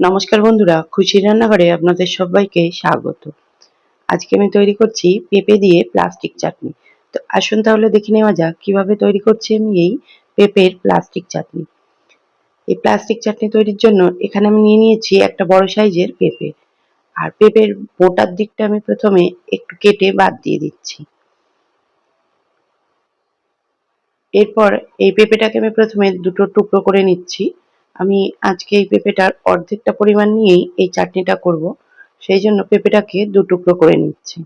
নমস্কার বন্ধুরা, খুশি রান্নাঘরে আপনাদের সবাইকে স্বাগত। আজকে আমি তৈরি করছি পেঁপে দিয়ে প্লাস্টিক চাটনি। তো আসুন তাহলে দেখে নেওয়া যাক কীভাবে তৈরি করছি আমি এই পেঁপের প্লাস্টিক চাটনি। এই প্লাস্টিক চাটনি তৈরির জন্য এখানে আমি নিয়ে নিয়েছি একটা বড় সাইজের পেঁপে। আর পেঁপের বোটার দিকটা আমি প্রথমে একটু কেটে বাদ দিয়ে দিচ্ছি। এরপর এই পেঁপেটাকে আমি প্রথমে দুটো টুকরো করে নিচ্ছি। আমি আজকে এই পেঁপেটার অর্ধেকটা পরিমাণ নিয়েই এই চাটনিটা করব। সেই জন্য পেঁপেটাকে দু টুকরো করে নিচ্ছি।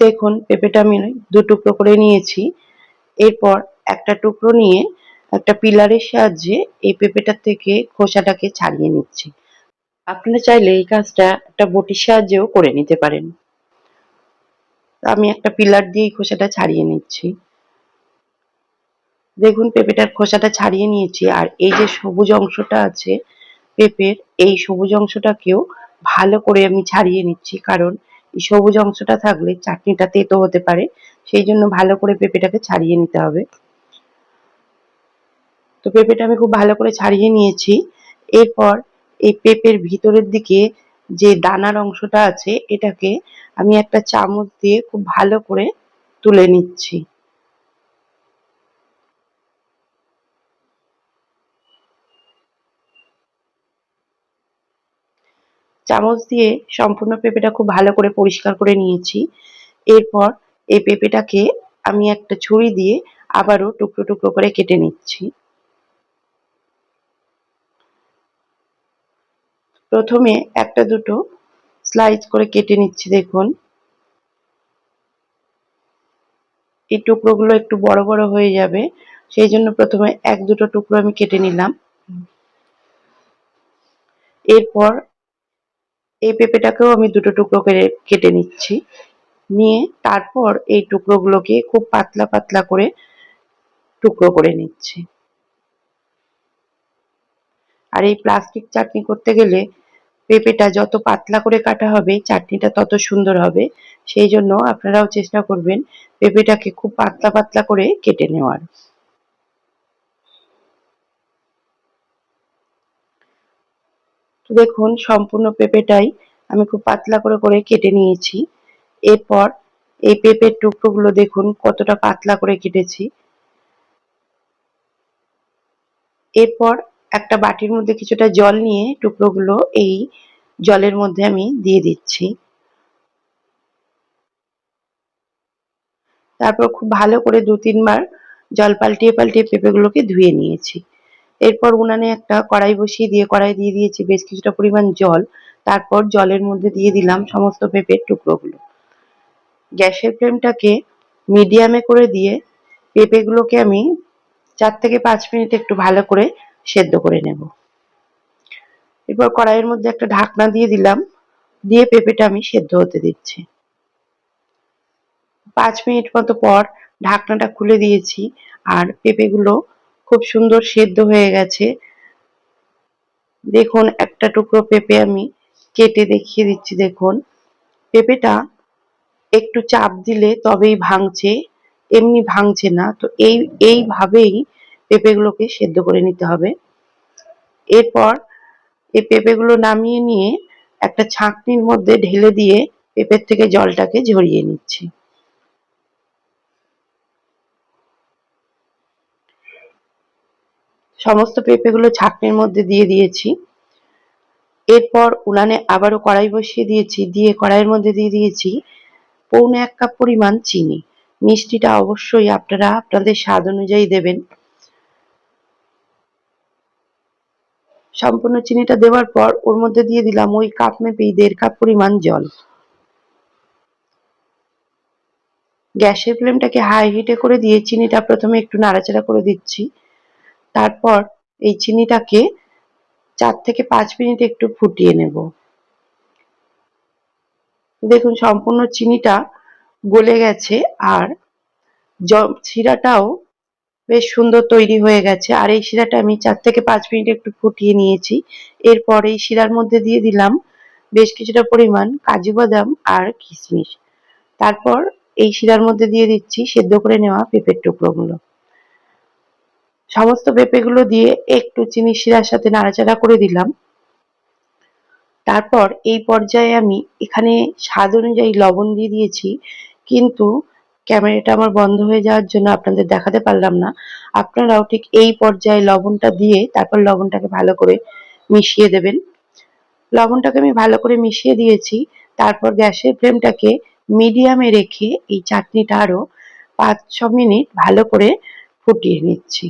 দেখুন, পেঁপেটা আমি দু টুকরো করে নিয়েছি। এরপর একটা টুকরো নিয়ে একটা পিলারের সাহায্যে এই পেঁপেটার থেকে খোসাটাকে ছাড়িয়ে নিচ্ছি। আপনারা চাইলে এই কাজটা একটা বটির সাহায্যেও করে নিতে পারেন। আমি একটা পিলার দিয়ে খোসাটা ছাড়িয়ে নিচ্ছি। দেখুন, পেঁপেটার খোসাটা ছাড়িয়ে নিয়েছি। আর এই যে সবুজ অংশটা আছে পেঁপের, এই সবুজ অংশটাকেও ভালো করে আমি ছাড়িয়ে নিচ্ছি। কারণ এই সবুজ অংশটা থাকলে চাটনিটা তেতো হতে পারে। সেই জন্য ভালো করে পেঁপেটাকে ছাড়িয়ে নিতে হবে। তো পেঁপেটা আমি খুব ভালো করে ছাড়িয়ে নিয়েছি। এরপর এই পেঁপের ভিতরের দিকে যে দানার অংশটা আছে, এটাকে আমি একটা চামচ দিয়ে খুব ভালো করে তুলে নিচ্ছি। চামচ দিয়ে সম্পূর্ণ পেঁপেটা খুব ভালো করে পরিষ্কার করে নিয়েছি। এরপর এই পেঁপেটাকে আমি একটা ছুরি দিয়ে আবারও টুকরো টুকরো করে কেটে নিচ্ছি। প্রথমে একটা দুটো স্লাইস করে কেটে নিচ্ছি, দেখুন। এই টুকরোগুলো একটু বড় বড় হয়ে যাবে, সেই জন্য প্রথমে এক দুটো টুকরো আমি কেটে নিলাম। এরপর এই পেঁপেটাকেও আমি দুটো টুকরো করে কেটে নিচ্ছি। নিয়ে তারপর এই টুকরোগুলোকে খুব পাতলা পাতলা করে টুকরো করে নিচ্ছি। আর এই প্লাস্টিক চাটনি করতে গেলে পেঁপেটা যত পাতলা করে কাটা হবে, চাটনিটা তত সুন্দর হবে। সেই জন্য আপনারাও চেষ্টা করবেন পেঁপেটাকে খুব পাতলা পাতলা করে কেটে নেওয়ার। দেখুন, সম্পূর্ণ পেঁপেটাই আমি খুব পাতলা করে করে কেটে নিয়েছি। এরপর এই পেঁপের টুকরোগুলো দেখুন, কতটা পাতলা করে কেটেছি। এরপর একটা বাটির মধ্যে কিছুটা জল নিয়ে টুকরোগুলো এই জলের মধ্যে আমি দিয়ে দিচ্ছি। তারপর খুব ভালো করে দু তিনবার জল পাল্টিয়ে পাল্টিয়ে পেঁপেগুলোকে ধুয়ে নিয়েছি। এরপর উনানে একটা কড়াই বসিয়ে দিয়ে, কড়াই দিয়ে দিয়েছি বেশ কিছুটা পরিমাণ জল। তারপর জলের মধ্যে দিয়ে দিলাম সমস্ত পেঁপের টুকরোগুলো। গ্যাসের ফ্লেমটাকে মিডিয়ামে করে দিয়ে পেঁপেগুলোকে আমি চার থেকে পাঁচ মিনিট একটু ভালো করে সেদ্ধ করে নেব। এরপর কড়াইয়ের মধ্যে একটা ঢাকনা দিয়ে দিলাম, দিয়ে পেঁপেটা আমি সেদ্ধ হতে দিচ্ছি। পাঁচ মিনিট মতো পর ঢাকনাটা খুলে দিয়েছি আর পেঁপেগুলো খুব সুন্দর সেদ্ধ হয়ে গেছে। দেখুন, একটা টুকরো পেঁপে আমি কেটে দেখিয়ে দিচ্ছি, দেখুন। পেঁপেটা একটু চাপ দিলে তবেই ভাঙছে, এমনি ভাঙছে না। তো এই, এইভাবেই পেঁপেগুলোকে সেদ্ধ করে নিতে হবে। এরপর এই পেঁপেগুলো নামিয়ে নিয়ে একটা ছাঁকনির মধ্যে ঢেলে দিয়ে পেঁপের থেকে জলটাকে ঝরিয়ে নিচ্ছি। সমস্ত পেঁপেগুলো ছাঁকনির মধ্যে দিয়ে দিয়েছি। এরপর উনানে আবারও কড়াই বসিয়ে দিয়েছি, দিয়ে কড়াইয়ের মধ্যে দিয়ে দিয়েছি পৌনে এক কাপ পরিমাণ চিনি। মিষ্টিটা অবশ্যই আপনারা আপনাদের স্বাদ অনুযায়ী দেবেন। সম্পূর্ণ চিনিটা দেওয়ার পর ওর মধ্যে দিয়ে দিলাম ওই কাপ মেপেই দেড় কাপ পরিমাণ জল। গ্যাসের ফ্লেমটাকে হাই হিটে করে দিয়ে চিনিটা প্রথমে একটু নাড়াচাড়া করে দিচ্ছি। তারপর এই চিনিটাকে চার থেকে পাঁচ মিনিট একটু ফুটিয়ে নেব। দেখুন, সম্পূর্ণ চিনিটা গলে গেছে আর শিরাটাও বেশ সুন্দর তৈরি হয়ে গেছে। আর এই শিরাটা আমি চার থেকে পাঁচ মিনিট একটু ফুটিয়ে নিয়েছি। এরপর এই শিরার মধ্যে দিয়ে দিলাম বেশ কিছুটা পরিমাণ কাজু বাদাম আর কিশমিশ তারপর এই শিরার মধ্যে দিয়ে দিচ্ছি সেদ্ধ করে নেওয়া পেঁপের টুকরোগুলো। সমস্ত পেঁপেগুলো দিয়ে একটু চিনি শিরার সাথে নাড়াচাড়া করে দিলাম। তারপর এই পর্যায়ে আমি এখানে স্বাদ অনুযায়ী লবণ দিয়ে দিয়েছি, কিন্তু ক্যামেরাটা আমার বন্ধ হয়ে যাওয়ার জন্য আপনাদের দেখাতে পারলাম না। আপনারাও ঠিক এই পর্যায়ে লবণটা দিয়ে তারপর লবণটাকে ভালো করে মিশিয়ে দেবেন। লবণটাকে আমি ভালো করে মিশিয়ে দিয়েছি, তারপর গ্যাসের ফ্লেমটাকে মিডিয়ামে রেখে এই চাটনিটা আরও পাঁচ ছ মিনিট ভালো করে ফুটিয়ে নিচ্ছি।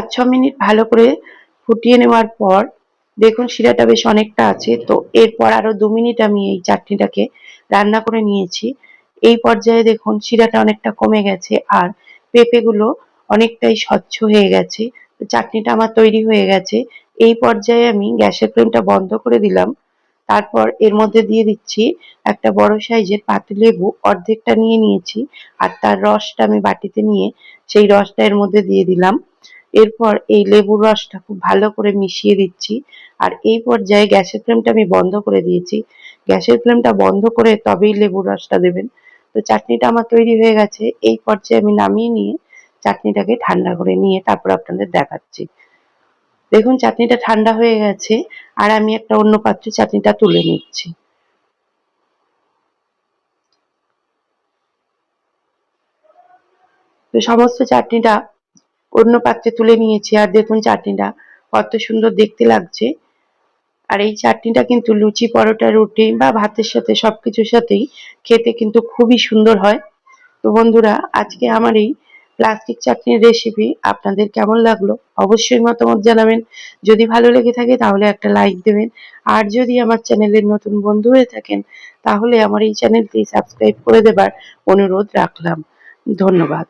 পাঁচ ছ মিনিট ভালো করে ফুটিয়ে নেওয়ার পর দেখুন শিরাটা বেশ অনেকটা আছে। তো এরপর আরও দু মিনিট আমি এই চাটনিটাকে রান্না করে নিয়েছি। এই পর্যায়ে দেখুন শিরাটা অনেকটা কমে গেছে আর পেঁপেগুলো অনেকটাই স্বচ্ছ হয়ে গেছে। তো চাটনিটা আমার তৈরি হয়ে গেছে। এই পর্যায়ে আমি গ্যাসের ফ্লেমটা বন্ধ করে দিলাম। তারপর এর মধ্যে দিয়ে দিচ্ছি একটা বড় সাইজের পাতিলেবু অর্ধেকটা নিয়ে নিয়েছি আর তার রসটা আমি বাটিতে নিয়ে সেই রসটা এর মধ্যে দিয়ে দিলাম। এরপর এই লেবুর রসটা খুব ভালো করে মিশিয়ে দিচ্ছি। আর এই পর্যায়ে গ্যাসের ফ্লেমটা আমি বন্ধ করে দিয়েছি। গ্যাসের ফ্লেমটা বন্ধ করে তবেই লেবুর রসটা দেবেন। তো চাটনিটা আমার তৈরি হয়ে গেছে। এই পর্যায়ে আমি নামিয়ে নিয়ে চাটনিটাকে ঠান্ডা করে নিয়ে তারপর আপনাদের দেখাচ্ছি। দেখুন, চাটনিটা ঠান্ডা হয়ে গেছে আর আমি একটা অন্য পাত্রে চাটনিটা তুলে নিচ্ছি। তো সমস্ত চাটনিটা অন্য পাত্রে তুলে নিয়েছি। আর দেখুন চাটনিটা কত সুন্দর দেখতে লাগছে। আর এই চাটনিটা কিন্তু লুচি, পরোটা, রুটি বা ভাতের সাথে সবকিছুর সাথেই খেতে কিন্তু খুবই সুন্দর হয়। তো বন্ধুরা, আজকে আমার এই প্লাস্টিক চাটনির রেসিপি আপনাদের কেমন লাগল অবশ্যই মতামত জানাবেন। যদি ভালো লেগে থাকে তাহলে একটা লাইক দেবেন। আর যদি আমার চ্যানেলের নতুন বন্ধু হয়ে থাকেন তাহলে আমার এই চ্যানেলটি সাবস্ক্রাইব করে দেবার অনুরোধ রাখলাম। ধন্যবাদ।